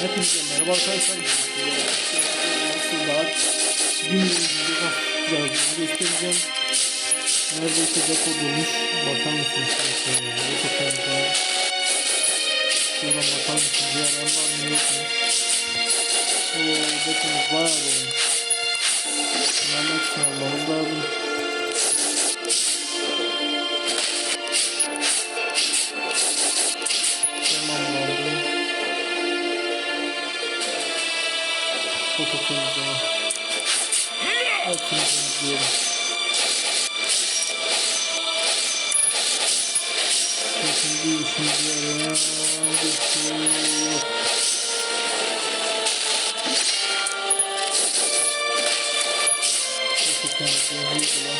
Hepinize merhaba arkadaşlar. Nasıl daha yüzünde yapacağız göstereceğim. Neredeyse depo dolmuş. Bakar mısınız? Depo tarafına. Şuradan bakar mısınız? Diğer var mı yok mu? Oo, depomuz bayağı dolmuş. Bunların hepsini almamız lazım. Foto temizleme. Hepsini temizleyelim. Şimdi şey yok. Foto temizleme uygula.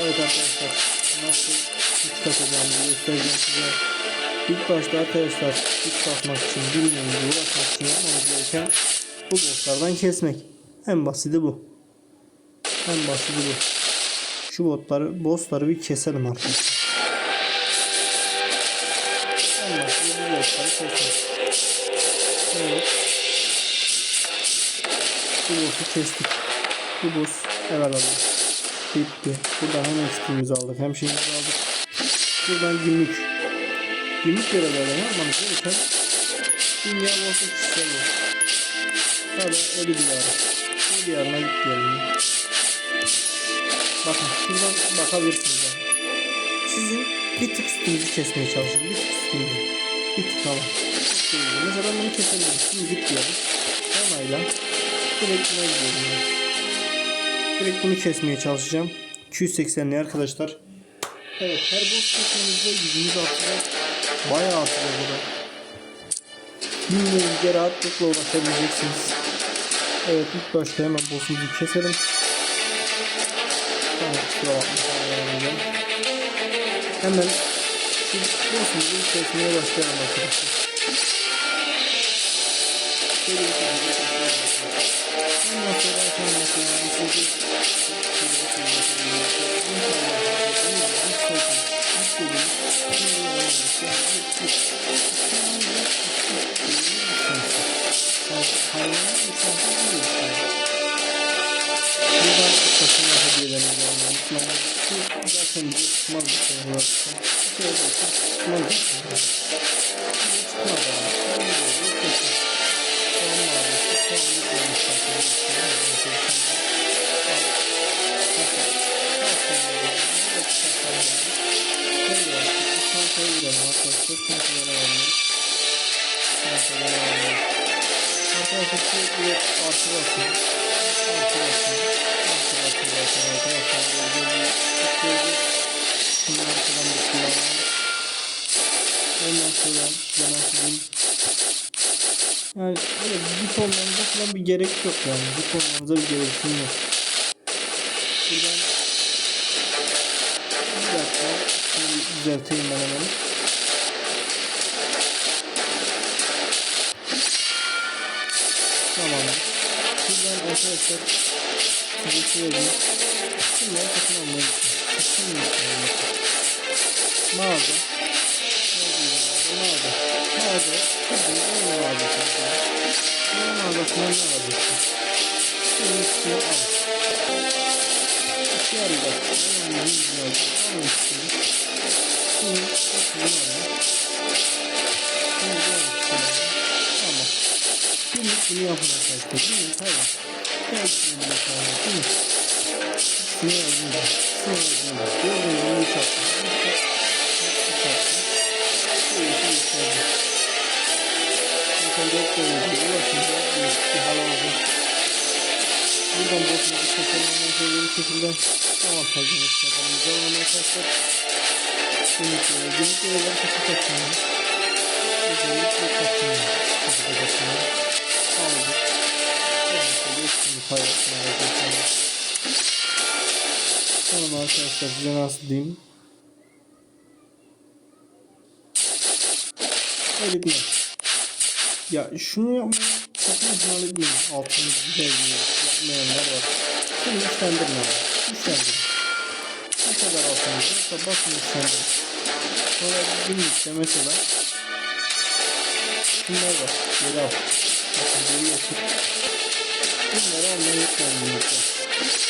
Evet arkadaşlar nasıl güç katacağımızı göstereceğim size. İlk başta arkadaşlar güç katmak için bilmemizi uğraşmak için yapmamız gereken bu botlardan kesmek. En basiti bu. En basiti bu. Şu botları, bossları bir keselim arkadaşlar. En basiti bu botları kesmek. Evet. Bu boss'u kestik. Bu boss evet alıyor. Bitti. Buradan hem eksiğimizi aldık hem şeyimizi aldık. Buradan günlük. Günlük görevlerden yapmamız gereken dünya boşluk sistemi. Tabi ölü diyarı. Ölü diyarına git diyelim. Bakın şuradan bakabilirsiniz. Yani. Sizin bir tık üstünüzü kesmeye çalışın. Bir tık üstünüzü. Bir tık değil. Mesela ben bunu kesebilirim. Şimdi git diyelim. Onayla. Direkt buna gidiyorum. Direkt bunu kesmeye çalışacağım. 280'li arkadaşlar. Evet her boss kesmemizde yüzümüz artıyor. Bayağı artıyor burada. Bilmeyince rahatlıkla ulaşabileceksiniz. Evet ilk başta hemen boss'umuzu keselim. Tamam kusura bakmayın. Hemen şu boss'umuzu kesmeye başlayalım arkadaşlar. Şöyle bir şekilde zaten bize çıkmaz bir şey olarak. Bir şey olursa çıkmaz bir şey. Çıkmaz yani. Ben Ondan sonra diyeyim. Yani öyle dip olmanıza falan bir gerek yok yani. Dip olmanıza bir gerekim yok. Buradan bir dakika. Şimdi düzelteyim ben hemen. Tamam. Buradan arkadaşlar size söyleyeyim. Şunları satın almayı Satın almayı Mağaza. Mağaza. Mağaza. Kızım onun mağazası. Onun mağazasından ne alacaksın? Şunun üstüne al. İki arayacaksın. Onun yüzünü alacaksın. Onun üstüne. Şunun üstüne al. Şunu da al. Tamam. Günlük bunu yapın arkadaşlar. Günlük hayır. Gel şimdi bunu yapalım. Günlük. Üstüne yazın da. Üstüne yazın da. Gördüğünüz gibi üç attım. Üç attım. Şöyle şey tane gibi ulaşınca bir hal oldu. Buradan boşumuzu keselim. Sonra bir şekilde avantajını çıkartalım. Devam arkadaşlar. Günlük böyle. Günlük böyle kaçak atmayalım. Özellikle kaçmayalım. Kaçak atmayalım. Aldık. Ondan üstünü paylaşmaya başlayalım. Tamam arkadaşlar size nasıl diyeyim. Öyle değil. Ya şunu yapmayı sakın ihmal etmeyin. Altını bir yapmayanlar var. Şunu güçlendirin abi. Güçlendirin. Ne kadar altınız yoksa basın yükseldi. Sonra günlükte mesela Bunlar var. Geri al. Bakın geri yapıp Bunları almayı unutmayın günlükte.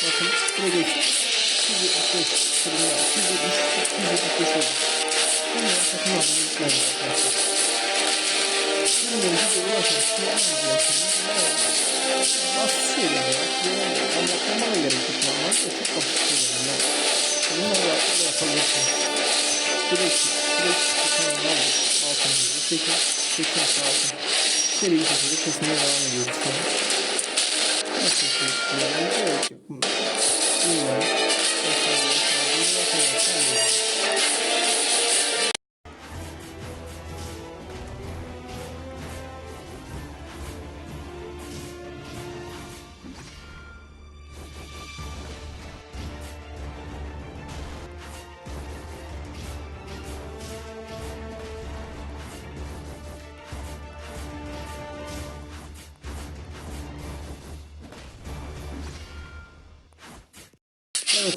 Bakın burada 275 fırınlar. 270, 275 oldu. Bunları sakın almayı unutmayın arkadaşlar. Basit şeyler ya. Anlatmama da gerek yok. Normalde çok basit şeyler. Yani. Bunları rahatlıkla yapabilirsiniz. Direkt, direkt aldık. Altınımızı çekin. Çekin altın. Seri bir şekilde kesmeye devam ediyoruz. Sonra. Nasıl kullanmaya gerek yok. Bilmiyorum.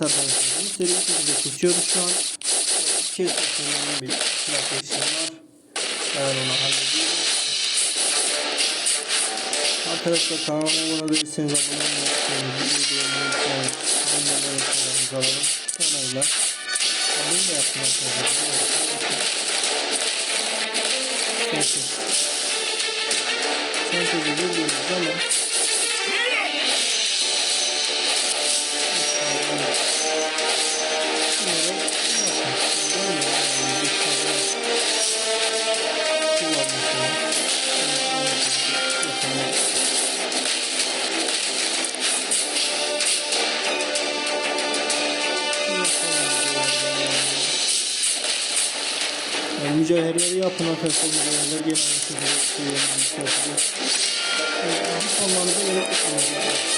Evet arkadaşlar bunu seri bir şekilde kesiyoruz şu an. Kesmesinden bir silah işlem var. Ben onu hallediyorum. Arkadaşlar kanalıma abone değilseniz abone olmayı unutmayın. Videoyu unutmayın. Onlarla reklamlarımızı alalım. Sonrayla abone de yapın arkadaşlar. Sensiz. Sensiz'i görüyoruz ama mücevherleri yapın arkadaşlar mücevherler yapacağız. Yani bu sonlarınıza gerek yok. arkadaşlar.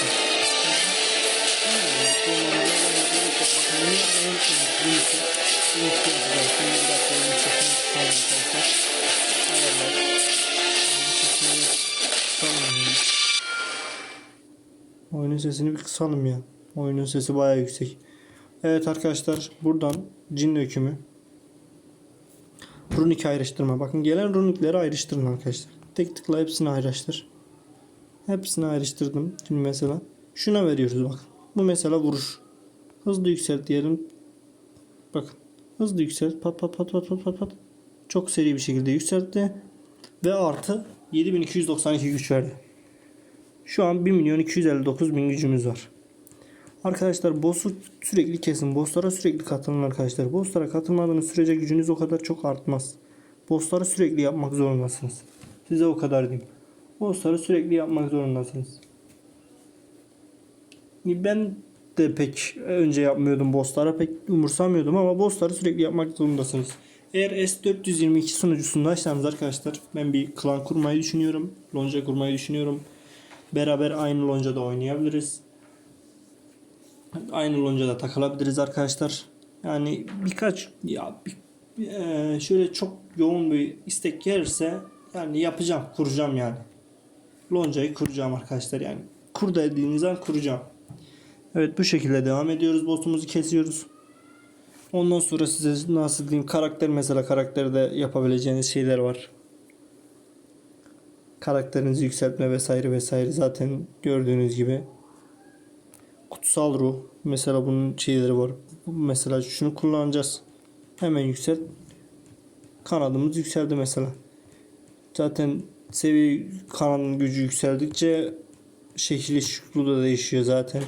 Oyunun sesini bir kısalım ya. Oyunun sesi bayağı yüksek. Evet arkadaşlar buradan cin dökümü runik ayrıştırma. Bakın gelen runikleri ayrıştırın arkadaşlar. Tek tıkla hepsini ayrıştır. Hepsini ayrıştırdım. Şimdi mesela şuna veriyoruz bakın. Bu mesela vuruş. Hızlı yükselt diyelim. Bakın. Hızlı yükselt. Pat pat pat pat pat pat pat. Çok seri bir şekilde yükseltti. Ve artı 7292 güç verdi. Şu an 1 milyon 259 bin gücümüz var. Arkadaşlar boss'u sürekli kesin. Boss'lara sürekli katılın arkadaşlar. Boss'lara katılmadığınız sürece gücünüz o kadar çok artmaz. Boss'ları sürekli yapmak zorundasınız. Size o kadar diyeyim. Boss'ları sürekli yapmak zorundasınız. Ben de pek önce yapmıyordum boss'lara pek umursamıyordum ama boss'ları sürekli yapmak zorundasınız. Eğer S422 sunucusundaysanız arkadaşlar ben bir klan kurmayı düşünüyorum. Lonca kurmayı düşünüyorum. Beraber aynı loncada oynayabiliriz. Aynı loncada takılabiliriz arkadaşlar. Yani birkaç ya bir, eee, şöyle çok yoğun bir istek gelirse yani yapacağım, kuracağım yani. Loncayı kuracağım arkadaşlar yani. Kur dediğiniz kuracağım. Evet bu şekilde devam ediyoruz. Boss'umuzu kesiyoruz. Ondan sonra size nasıl diyeyim karakter mesela karakterde yapabileceğiniz şeyler var. Karakterinizi yükseltme vesaire vesaire zaten gördüğünüz gibi. Kutsal ruh mesela bunun şeyleri var. Mesela şunu kullanacağız. Hemen yükselt. Kanadımız yükseldi mesela. Zaten seviye kanadın gücü yükseldikçe şekli şuklu da değişiyor zaten.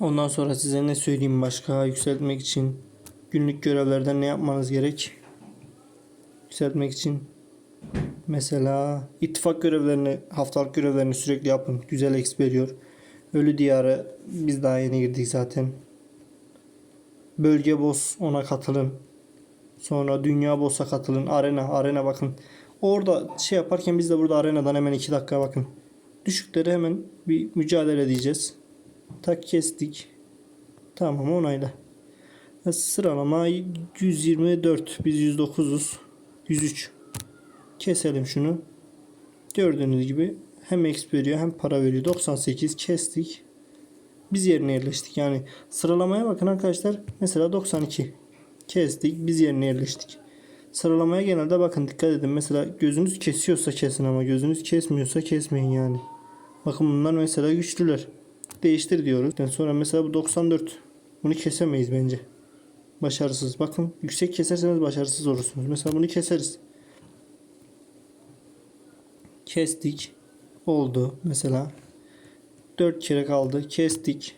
Ondan sonra size ne söyleyeyim başka yükseltmek için günlük görevlerden ne yapmanız gerek? Yükseltmek için mesela ittifak görevlerini, haftalık görevlerini sürekli yapın. Güzel XP veriyor. Ölü diyarı biz daha yeni girdik zaten. Bölge boss ona katılın. Sonra dünya boss'a katılın. Arena, arena bakın. Orada şey yaparken biz de burada arenadan hemen 2 dakika bakın. Düşükleri hemen bir mücadele edeceğiz. Tak kestik. Tamam onayla. Sıralama 124. Biz 109'uz. 103. Keselim şunu. Gördüğünüz gibi hem XP veriyor hem para veriyor. 98 kestik. Biz yerine yerleştik. Yani sıralamaya bakın arkadaşlar. Mesela 92. Kestik. Biz yerine yerleştik. Sıralamaya genelde bakın dikkat edin. Mesela gözünüz kesiyorsa kesin ama gözünüz kesmiyorsa kesmeyin yani. Bakın bunlar mesela güçlüler. Değiştir diyoruz. Yani sonra mesela bu 94. Bunu kesemeyiz bence. Başarısız. Bakın yüksek keserseniz başarısız olursunuz. Mesela bunu keseriz. Kestik. Oldu mesela. 4 kere kaldı. Kestik.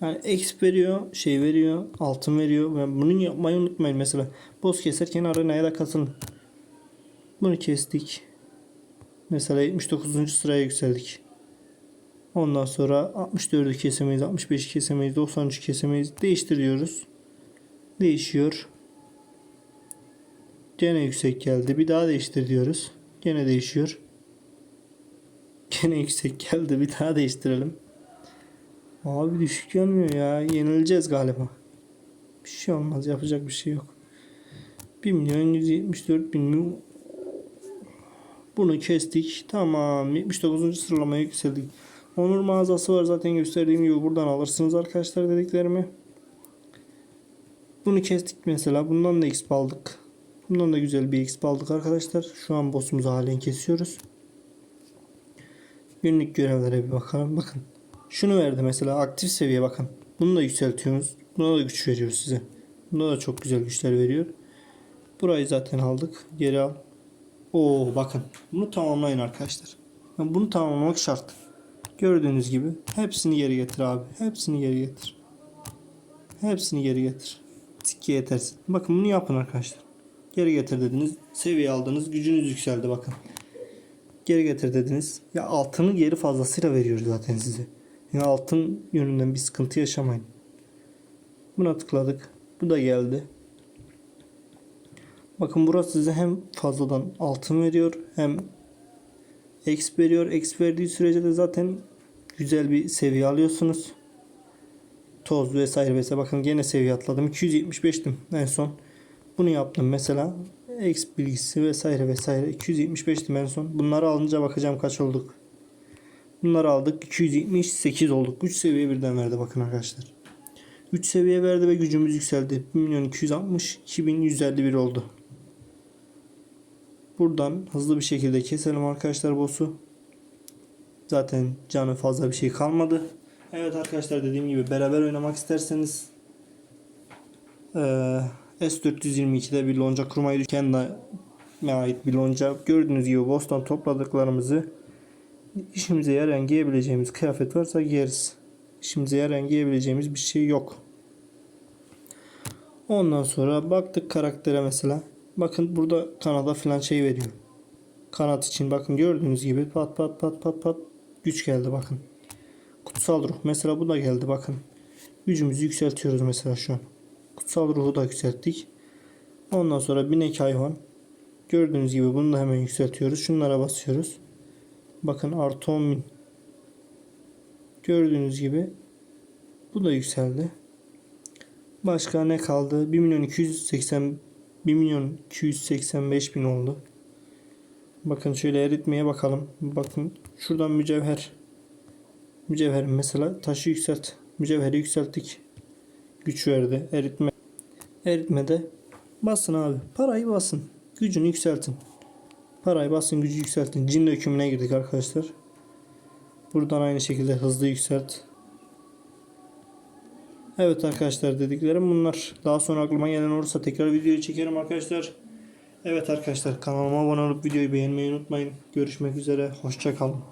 Yani X veriyor, şey veriyor, altın veriyor. Yani bunu yapmayı unutmayın mesela. Boss keserken arenaya da katılın. Bunu kestik. Mesela 79. sıraya yükseldik. Ondan sonra 64'ü kesemeyiz, 65'i kesemeyiz, 93'ü kesemeyiz. Değiştiriyoruz. Değişiyor. Gene yüksek geldi. Bir daha değiştir diyoruz. Gene değişiyor. Gene yüksek geldi. Bir daha değiştirelim. Abi düşük gelmiyor ya. Yenileceğiz galiba. Bir şey olmaz. Yapacak bir şey yok. 1 milyon 174 bin mi? Bunu kestik. Tamam. 79. sıralamaya yükseldik. Onur mağazası var zaten gösterdiğim gibi buradan alırsınız arkadaşlar dediklerimi. Bunu kestik mesela. Bundan da XP aldık. Bundan da güzel bir XP aldık arkadaşlar. Şu an boss'umuzu halen kesiyoruz. Günlük görevlere bir bakalım. Bakın. Şunu verdi mesela aktif seviye bakın. Bunu da yükseltiyoruz. Buna da güç veriyor size. Buna da çok güzel güçler veriyor. Burayı zaten aldık. Geri al. Oo bakın. Bunu tamamlayın arkadaşlar. Yani bunu tamamlamak şart. Gördüğünüz gibi hepsini geri getir abi. Hepsini geri getir. Hepsini geri getir. Sikke yetersin. Bakın bunu yapın arkadaşlar. Geri getir dediniz. Seviye aldınız. Gücünüz yükseldi bakın. Geri getir dediniz. Ya altını geri fazlasıyla veriyor zaten size. Yani altın yönünden bir sıkıntı yaşamayın. Buna tıkladık. Bu da geldi. Bakın burası size hem fazladan altın veriyor hem X veriyor. X verdiği sürece de zaten güzel bir seviye alıyorsunuz. Toz vesaire vesaire. Bakın gene seviye atladım. 275'tim en son. Bunu yaptım mesela. X bilgisi vesaire vesaire. 275'tim en son. Bunları alınca bakacağım kaç olduk. Bunları aldık. 278 olduk. 3 seviye birden verdi bakın arkadaşlar. 3 seviye verdi ve gücümüz yükseldi. 1 milyon 260 2151 oldu. Buradan hızlı bir şekilde keselim arkadaşlar boss'u. Zaten canı fazla bir şey kalmadı. Evet arkadaşlar dediğim gibi beraber oynamak isterseniz eee, S422'de bir lonca kurmayı kendine ait bir lonca. Gördüğünüz gibi boss'tan topladıklarımızı işimize yarayan giyebileceğimiz kıyafet varsa giyeriz. İşimize yarayan giyebileceğimiz bir şey yok. Ondan sonra baktık karaktere mesela. Bakın burada kanada falan şey veriyor. Kanat için bakın gördüğünüz gibi pat pat pat pat pat güç geldi bakın. Kutsal ruh mesela bu da geldi bakın. Gücümüzü yükseltiyoruz mesela şu an. Kutsal ruhu da yükselttik. Ondan sonra binek hayvan. Gördüğünüz gibi bunu da hemen yükseltiyoruz. Şunlara basıyoruz. Bakın artı 10.000. Gördüğünüz gibi bu da yükseldi. Başka ne kaldı? 1 milyon 280 1 milyon 285 bin oldu. Bakın şöyle eritmeye bakalım. Bakın şuradan mücevher. Mücevher mesela taşı yükselt. Mücevheri yükselttik. Güç verdi. Eritme. Eritmede basın abi. Parayı basın. Gücünü yükseltin. Parayı basın gücü yükseltin. Cin dökümüne girdik arkadaşlar. Buradan aynı şekilde hızlı yükselt. Evet arkadaşlar dediklerim bunlar. Daha sonra aklıma gelen olursa tekrar videoyu çekerim arkadaşlar. Evet arkadaşlar kanalıma abone olup videoyu beğenmeyi unutmayın. Görüşmek üzere. Hoşçakalın.